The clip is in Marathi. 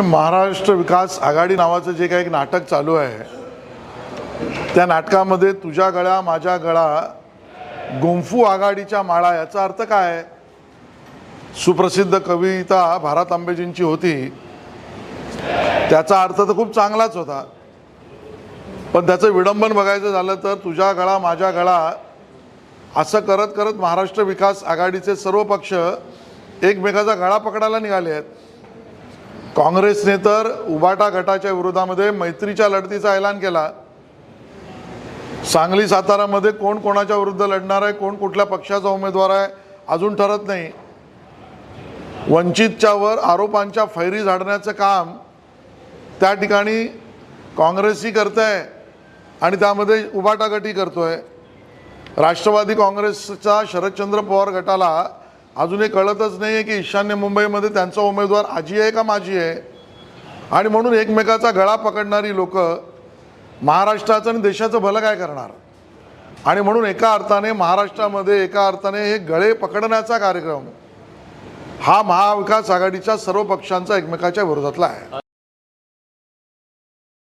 महाराष्ट्र विकास आघाडी नावाचं जे काही एक नाटक चालू आहे त्या नाटकामध्ये तुझ्या गळा माझ्या गळा गुंफू आघाडीच्या माळा याचा अर्थ काय आहे? सुप्रसिद्ध कविता भारत आंबेजींची होती. त्याचा अर्थ तर खूप चांगलाच होता. पण त्याचं विडंबन बघायचं झालं तर तुझ्या गळा माझ्या गळा असं करत करत महाराष्ट्र विकास आघाडीचे सर्व पक्ष एकमेकाचा गळा पकडायला निघाले आहेत. काँग्रेसने तर उबाटा गटाच्या विरोधामध्ये मैत्रीच्या लढतीचा ऐलान केला. सांगली सातारामध्ये कोण कोणाच्या विरुद्ध लढणार आहे कोण कुठल्या पक्षाचा उमेदवार आहे अजून ठरत नाही. वंचितच्यावर आरोपांच्या फैरी झाडण्याचं काम त्या ठिकाणी काँग्रेसही करतं आहे आणि त्यामध्ये उबाटा गटही करतोय. राष्ट्रवादी काँग्रेसचा शरदचंद्र पवार गटाला अजूनही कळतच नाही आहे की ईशान्य मुंबईमध्ये त्यांचा उमेदवार आजी आहे का माझी आहे? आणि म्हणून एकमेकाचा गळा पकडणारी लोक महाराष्ट्राचं आणि देशाचं भलं काय करणार? आणि म्हणून एका अर्थाने महाराष्ट्रामध्ये एका अर्थाने हे गळे पकडण्याचा कार्यक्रम हा महाविकास आघाडीच्या सर्व पक्षांचा एकमेकाच्या विरोधातला आहे.